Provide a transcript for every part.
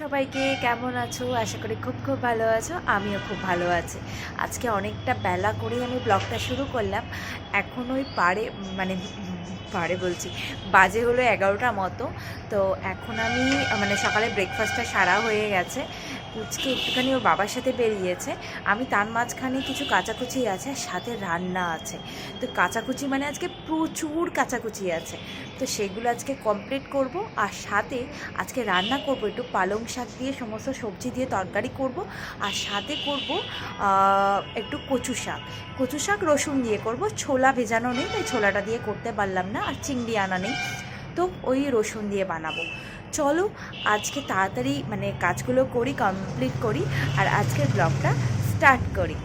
সবাইকে কেমন আছো? আশা করি খুব খুব ভালো আছো, আমিও খুব ভালো আছি। আজকে অনেকটা বেলা করেই আমি ব্লগটা শুরু করলাম। এখন ওই পাড়ে মানে পাড়ে বলছি, বাজে হলো এগারোটা মতো। তো এখন আমি মানে সকালে ব্রেকফাস্টটা সারা হয়ে গেছে। পুচকে একটুখানি ওর বাবার সাথে বেরিয়েছে। আমি তার মাঝখানে কিছু কাচাকুচি আছে আর সাথে রান্না আছে। তো কাচাকুচি মানে আজকে প্রচুর কাচাকুচি আছে। তো সেগুলো আজকে কমপ্লিট করব আর সাথে আজকে রান্না করব একটু পালং শাক দিয়ে, সমস্ত সবজি দিয়ে তরকারি করব। আর সাথে করব একটু কচু শাক। কচু শাক রসুন দিয়ে করব। ছোলা ভেজানো নেই, তাই ছোলাটা দিয়ে করতে পারলাম না আর চিংড়ি আনা নেই। তো ওই রসুন দিয়ে বানাবো। চলো আজকে তাড়াতাড়ি মানে কাজগুলো করি কমপ্লিট করি আর আজকের ব্লগটা স্টার্ট করি।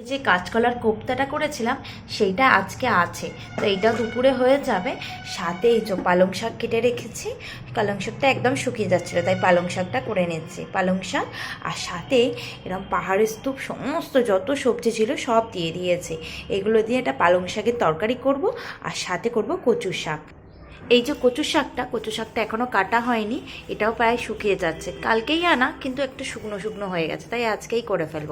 এই যে কাঁচকলার কোপ্তাটা করেছিলাম, সেইটা আজকে আছে। তো এইটা দুপুরে হয়ে যাবে। সাথে এই যে পালং শাক কেটে রেখেছি। পালং শাকটা একদম শুকিয়ে যাচ্ছিল, তাই পালং শাকটা করে নিচ্ছি পালং শাক আর সাথে এরকম পাহাড়ের স্তূপ, সমস্ত যত সবজি ছিল সব দিয়ে দিয়েছে। এগুলো দিয়ে একটা পালং শাকের তরকারি করব আর সাথে করব কচু শাক। এই যে কচু শাকটা কচু শাকটা এখনও কাটা হয়নি, এটাও প্রায় শুকিয়ে যাচ্ছে। কালকেই আনা, কিন্তু একটু শুকনো শুকনো হয়ে গেছে, তাই আজকেই করে ফেলব।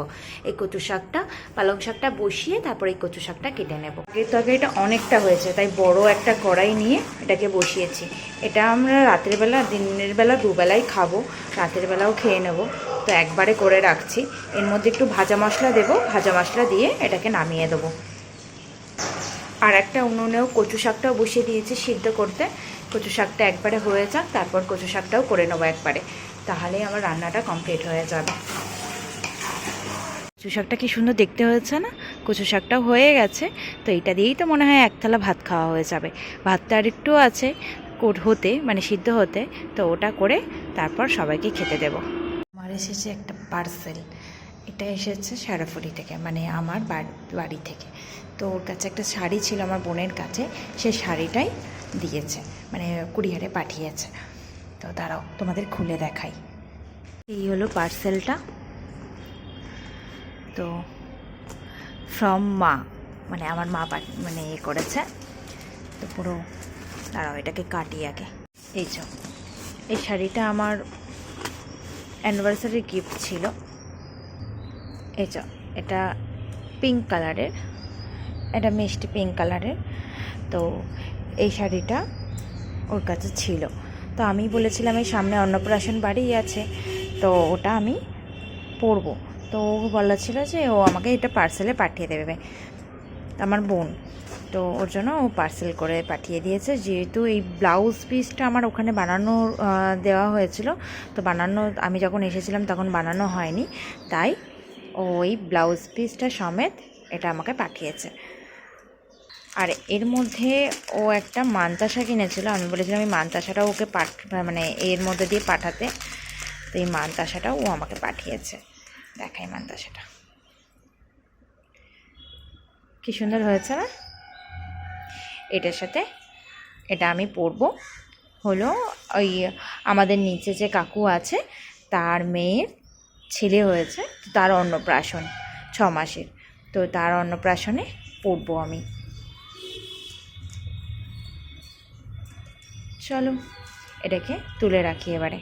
এই কচু শাকটা, পালং শাকটা বসিয়ে তারপর এই কচু শাকটা কেটে নেব। আগের তরকারিটা অনেকটা হয়েছে, তাই বড় একটা কড়াই নিয়ে এটাকে বসিয়েছি। এটা আমরা রাতের বেলা, দিনের বেলা, দুবেলাই খাব, রাতের বেলাও খেয়ে নেব। তো একবারে করে রাখছি। এর মধ্যে একটু ভাজা মশলা দেবো, ভাজা মশলা দিয়ে এটাকে নামিয়ে দেবো। আর একটা উনুনেও কচু শাকটাও বসিয়ে দিয়েছি সিদ্ধ করতে। কচু শাকটা একবারে হয়ে যাক, তারপর কচু শাকটাও করে নেব একবারে। তাহলেই আমার রান্নাটা কমপ্লিট হয়ে যাবে। কচু শাকটা কি সুন্দর দেখতে হয়েছে না? কচু শাকটাও হয়ে গেছে। তো এটা দিয়েই তো মনে হয় এক থালা ভাত খাওয়া হয়ে যাবে। ভাতটা আর একটু আছে হতে মানে সিদ্ধ হতে। তো ওটা করে তারপর সবাইকে খেতে দেবো। আমার এসেছে একটা পার্সেল এটা এসেছে সারাফুলি থেকে মানে আমার বাড়ি থেকে। তো ওর কাছে একটা শাড়ি ছিল আমার বোনের কাছে, সে শাড়িটাই দিয়েছে মানে কুরিয়ারে পাঠিয়েছে। তো দাঁড়াও, তোমাদের খুলে দেখাই। এই হলো পার্সেলটা। তো ফ্রম মা মানে আমার মা মানে ইয়ে করেছে। তো পুরো, দাঁড়াও, এটাকে কাটি আগে। এই যে, এই শাড়িটা আমার অ্যানিভার্সারি গিফট ছিল। এই যে, এটা পিঙ্ক কালারের এটা মিষ্টি পিঙ্ক কালারের তো এই শাড়িটা ওর কাছে ছিল। তো আমি বলেছিলাম, এই সামনে অন্নপ্রাশন বাড়ি আছে। তো ওটা আমি পরব। তো ও বলা ছিল যে, ও আমাকে এটা পার্সেলে পাঠিয়ে দেবে। আমার বোন। তো ওর জন্য ও পার্সেল করে পাঠিয়ে দিয়েছে। যেহেতু এই ব্লাউজ পিসটা আমার ওখানে বানানো দেওয়া হয়েছিল, তো বানানো, আমি যখন এসেছিলাম তখন বানানো হয়নি। তাই ওই ব্লাউজ পিসটা সমেত এটা আমাকে পাঠিয়েছে। আর এর মধ্যে ও একটা মানতাসা কিনেছিল, আমি বলেছিলাম এই মান্তাসাটা ওকে পাঠ মানে এর মধ্যে দিয়ে পাঠাতে। তো এই মান্তাসাটাও ও আমাকে পাঠিয়েছে। দেখাই মান্তাসাটা কি সুন্দর হয়েছে না? এটার সাথে, এটা আমি পরবো। হলো ওই আমাদের নিচে যে কাকু আছে, তার মেয়ের ছেলে হয়েছে, তো তার অন্নপ্রাশন ছ মাসের। তো তার অন্নপ্রাশনে পড়ব আমি। চলো, এটাকে তুলে রাখি এবারে।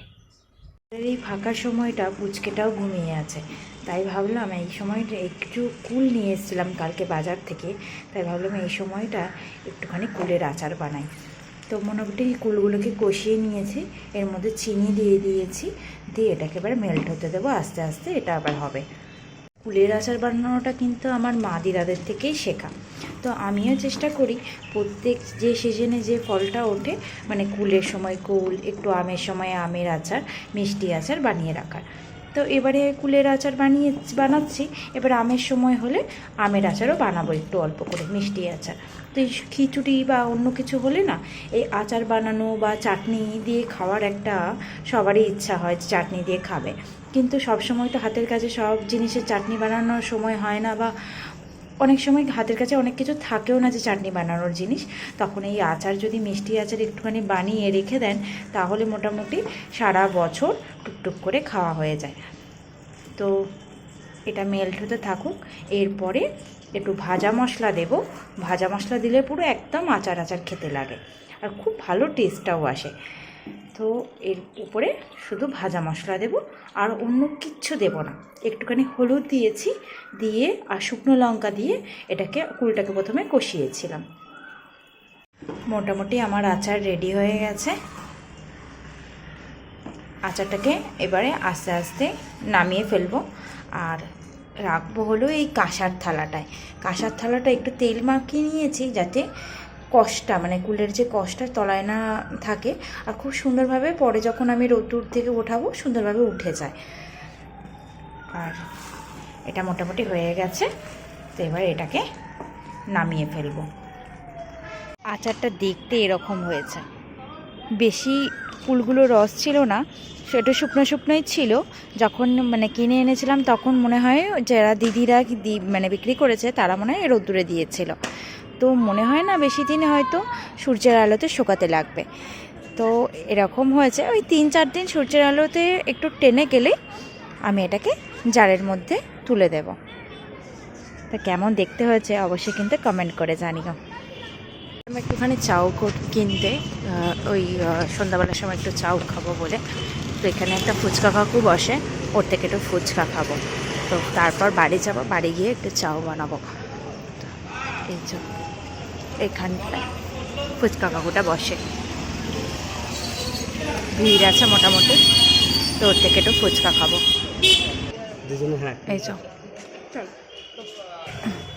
এই ফাঁকা সময়টা পুচকেটাও ঘুমিয়ে আছে। তাই ভাবলাম এই সময়টা একটু কুল নিয়ে এসেছিলাম কালকে বাজার থেকে। তাই ভাবলাম এই সময়টা একটুখানি কুলের আচার বানাই। তো মোটামুটি কুলগুলোকে কষিয়ে নিয়েছি। এর মধ্যে চিনি দিয়ে দিয়েছি। দিয়ে এটাকে এবার মেল্ট হতে দেবো। আস্তে আস্তে এটা আবার হবে। কুলের আচার বানানোটা কিন্তু আমার মা দিদাদের থেকেই শেখা। তো আমিও চেষ্টা করি প্রত্যেক যে সিজনে যে ফলটা ওঠে মানে কুলের সময় কুল, একটু আমের সময় আমের আচার, মিষ্টি আচার বানিয়ে রাখার। তো এবারে কুলের আচার বানিয়ে বানাচ্ছি। এবার আমের সময় হলে আমের আচারও বানাবো একটু অল্প করে, মিষ্টি আচার। তো এই খিচুড়ি বা অন্য কিছু হলে না, এই আচার বানানো বা চাটনি দিয়ে খাওয়ার একটা সবারই ইচ্ছা হয় চাটনি দিয়ে খাবে। কিন্তু সব সময় তো হাতের কাছে সব জিনিসের চাটনি বানানোর সময় হয় না বা অনেক সময় হাতের কাছে অনেক কিছু থাকেও না যে চাটনি বানানোর জিনিস। তখন এই আচার যদি মিষ্টি আচার একটুখানি বানিয়ে রেখে দেন, তাহলে মোটামুটি সারা বছর টুকটুক করে খাওয়া হয়ে যায়। তো এটা মেল্ট হতে থাকুক। এরপরে একটু ভাজা মশলা দেব। ভাজা মশলা দিলে পুরো একদম আচার আচার খেতে লাগে। আর খুব ভালো টেস্টটাও আসে। তো এর উপরে শুধু ভাজা মশলা দেব আর অন্য কিচ্ছু দেব না। একটুখানি হলুদ দিয়েছি, দিয়ে আর শুকনো লঙ্কা দিয়ে এটাকে কুলটাকে প্রথমে কষিয়েছিলাম। মোটামুটি আমার আচার রেডি হয়ে গেছে। আচারটাকে এবারে আস্তে আস্তে নামিয়ে ফেলব আর রাখব হলো এই কাঁসার থালাটায়। কাঁসার থালাটা একটু তেল মাখিয়ে নিয়েছি যাতে কষটা মানে কুলের যে কষটা তলায় না থাকে, আর খুব সুন্দরভাবে পরে যখন আমি রোদ্দুর থেকে ওঠাবো, সুন্দরভাবে উঠে যায়। আর এটা মোটামুটি হয়ে গেছে, তো এবার এটাকে নামিয়ে ফেলব। আচারটা দেখতে এরকম হয়েছে। বেশি ফুলগুলো রস ছিল না, সেটা শুকনো শুকনোই ছিল। যখন মানে কিনে এনেছিলাম, তখন মনে হয় যারা দিদিরা মানে বিক্রি করেছে, তারা মনে হয় রোদ্দুরে দিয়েছিল। তো মনে হয় না, বেশি দিনে হয়তো সূর্যের আলোতে শুকাতে লাগবে। তো এরকম হয়েছে, ওই তিন চার দিন সূর্যের আলোতে একটু টেনে গেলেই আমি এটাকে জারের মধ্যে তুলে দেব। তা কেমন দেখতে হয়েছে অবশ্যই কিন্তু কমেন্ট করে জানিও। আমি একটুখানি চাউ কিনতে ওই সন্ধ্যাবেলার সময় একটু চাউ খাব বলে। তো এখানে একটা ফুচকা কাকু বসে, ওর থেকে একটু ফুচকা খাব। তো তারপর বাড়ি যাব, বাড়ি গিয়ে একটু চাউ বানাবো। এই যে এখানটায়। ফুচকা কাকুটা বসে। ভিড় আছে মোটামুটি তো ওর থেকে একটু ফুচকা খাব। হ্যাঁ। এই যে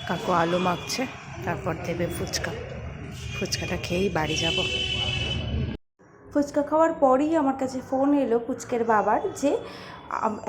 কাকু আলু মাখছে তারপর দেবে ফুচকা। ফুচকাটা খেয়েই বাড়ি যাব। ফুচকা খাওয়ার পরই আমার কাছে ফোন এলো ফুচকের বাবার যে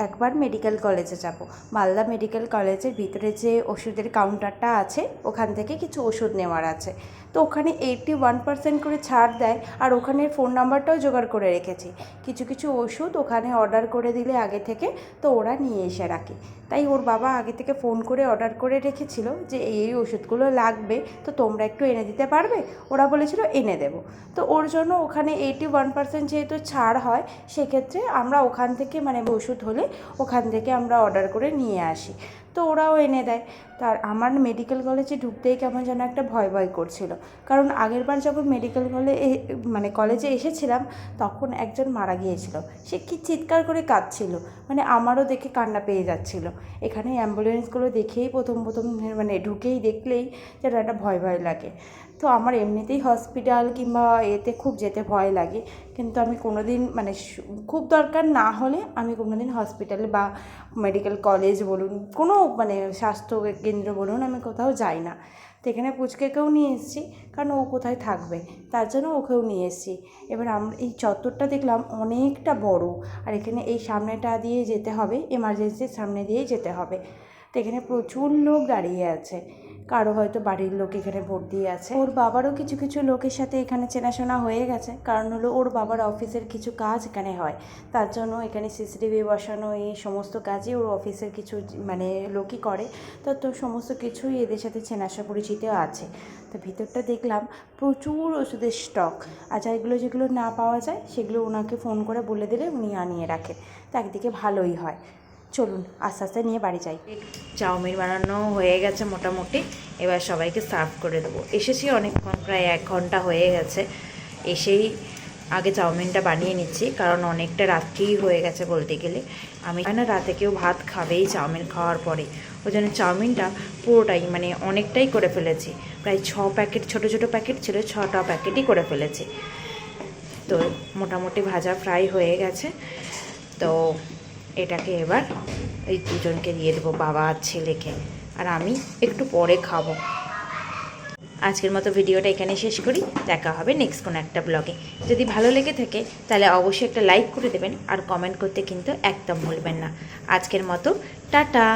একবার মেডিকেল কলেজে যাব। মালদা মেডিকেল কলেজের ভিতরে যে ওষুধের কাউন্টারটা আছে, ওখান থেকে কিছু ওষুধ নেওয়ার আছে। তো ওখানে এইটটি ওয়ান পার্সেন্ট করে ছাড় দেয়, আর ওখানে ফোন নাম্বারটাও জোগাড় করে রেখেছি। কিছু কিছু ওষুধ ওখানে অর্ডার করে দিলে আগে থেকে তো ওরা নিয়ে এসে রাখে। তাই ওর বাবা আগে থেকে ফোন করে অর্ডার করে রেখেছিল যে এই ওষুধগুলো লাগবে, তো তোমরা একটু এনে দিতে পারবে? ওরা বলেছিল, এনে দেবো। তো ওর জন্য ওখানে এইটি ওয়ান পার্সেন্ট যেহেতু ছাড় হয়, সেক্ষেত্রে আমরা ওখান থেকে মানে ওষুধ হলে ওখান থেকে আমরা অর্ডার করে নিয়ে আসি। তো ওরাও এনে দেয়। তার আমার মেডিকেল কলেজে ঢুকতেই কেমন যেন একটা ভয় ভয় করছিল। কারণ আগেরবার যখন মেডিকেল কলে মানে কলেজে এসেছিলাম, তখন একজন মারা গিয়েছিল। সে কি চিৎকার করে কাঁদছিল। মানে আমারও দেখে কান্না পেয়ে যাচ্ছিল। এখানে অ্যাম্বুলেন্সগুলো দেখেই প্রথম প্রথম মানে ঢুকেই দেখলেই যেন একটা ভয় ভয় লাগে। তো আমার এমনিতেই হসপিটাল কিংবা এতে খুব যেতে ভয় লাগে। কিন্তু আমি কোনো দিন মানে খুব দরকার না হলে আমি কোনো দিন হসপিটালে বা মেডিকেল কলেজ বলুন, কোনো মানে স্বাস্থ্য কেন্দ্র বলুন, আমি কোথাও যাই না। তো এখানে পুচকেকেও নিয়ে এসেছি, কারণ ও কোথায় থাকবে, তার জন্য ওকেও নিয়ে এসেছি। এবার আমরা এই চত্বরটা দেখলাম অনেকটা বড়, আর এখানে এই সামনেটা দিয়ে যেতে হবে এমার্জেন্সির সামনে দিয়েই যেতে হবে। তো এখানে প্রচুর লোক দাঁড়িয়ে আছে। কারও হয়তো বাড়ির লোক এখানে ভোট দিয়ে আছে। ওর বাবারও কিছু কিছু লোকের সাথে এখানে চেনাশোনা হয়ে গেছে। কারণ হলো ওর বাবার অফিসের কিছু কাজ এখানে হয়। তার জন্য এখানে সিসিটিভি বসানো, এই সমস্ত কাজই ওর অফিসের কিছু মানে লোকই করে। তো তো সমস্ত কিছুই এদের সাথে চেনাশা পরিচিত আছে। তো ভিতরটা দেখলাম প্রচুর ওষুধের স্টক। আর যেগুলো যেগুলো না পাওয়া যায়, সেগুলো ওনাকে ফোন করে বলে দিলে উনি আনিয়ে রাখেন। তো একদিকে ভালোই হয়। চলুন, আস্তে আস্তে নিয়ে বাড়ি যাই। চাউমিন বানানো হয়ে গেছে মোটামুটি। এবার সবাইকে সার্ভ করে দেবো। এসেছি অনেকক্ষণ, প্রায় এক ঘণ্টা হয়ে গেছে। এসেই আগে চাউমিনটা বানিয়ে নিচ্ছি, কারণ অনেকটা রাত্রিই হয়ে গেছে বলতে গেলে। আমি না রাতে কেউ ভাত খাবেই চাউমিন খাওয়ার পরে। ওই জন্য চাউমিনটা পুরোটাই মানে অনেকটাই করে ফেলেছি। প্রায় ছ প্যাকেট, ছোট ছোট প্যাকেট ছিল, ছটা প্যাকেটই করে ফেলেছি। তো মোটামুটি ভাজা ফ্রাই হয়ে গেছে। তো এটাকে এবার এই দুজনকে দিয়ে দেবো, বাবা আর ছেলেকে। আর আমি একটু পরে খাব। আজকের মতো ভিডিওটা এখানে শেষ করি। দেখা হবে নেক্সট কোনো একটা ব্লগে যদি ভালো লেগে থাকে, তাহলে অবশ্যই একটা লাইক করে দেবেন। আর কমেন্ট করতে কিন্তু একদম ভুলবেন না। আজকের মতো, টাটা!